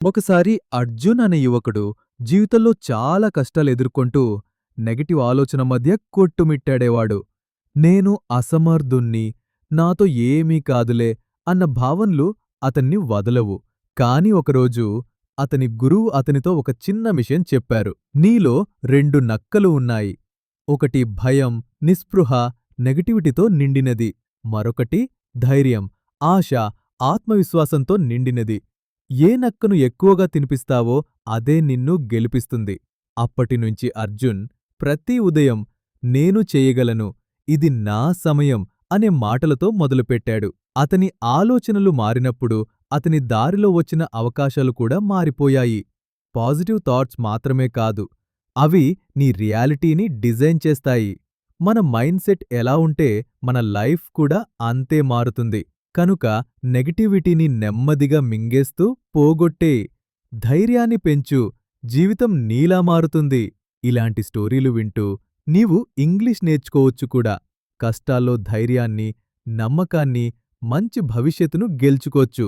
ఒకసారి అర్జున్ అనే యువకుడు జీవితంలో చాలా కష్టాలు ఎదుర్కొంటూ నెగటివ్ ఆలోచన మధ్య కొట్టుమిట్టాడేవాడు. నేను అసమర్థుణ్ణి నాతో ఏమీ కాదులే అన్న భావనలు అతన్ని వదలవు. కాని ఒకరోజు అతని గురువు అతనితో ఒక చిన్న విషయం చెప్పారు. నీలో రెండు నక్కలు ఉన్నాయి. ఒకటి భయం నిస్పృహ నెగటివిటీతో నిండినది. మరొకటి ధైర్యం ఆశ ఆత్మవిశ్వాసంతో నిండినది. ఏ నక్కను ఎక్కువగా తినిపిస్తావో అదే నిన్ను గెలిపిస్తుంది. అప్పటినుంచి అర్జున్ ప్రతి ఉదయం నేను చేయగలను ఇది నా సమయం అనే మాటలతో మొదలుపెట్టాడు. అతని ఆలోచనలు మారినప్పుడు అతని దారిలో వచ్చిన అవకాశాలు కూడా మారిపోయాయి. పాజిటివ్ థాట్స్ మాత్రమే కాదు అవి నీ రియాలిటీని డిజైన్ చేస్తాయి. మన మైండ్ సెట్ ఎలా ఉంటే మన లైఫ్ కూడా అంతే మారుతుంది. కనుక నెగటివిటీని నెమ్మదిగా మింగేస్తూ పోగొట్టే ధైర్యాన్ని పెంచు జీవితం నీలా మారుతుంది. ఇలాంటి స్టోరీలు వింటూ నీవు ఇంగ్లీష్ నేర్చుకోవచ్చు కూడా. కష్టాల్లో ధైర్యాన్ని నమ్మకాన్ని మంచి భవిష్యత్తును గెలుచుకోవచ్చు.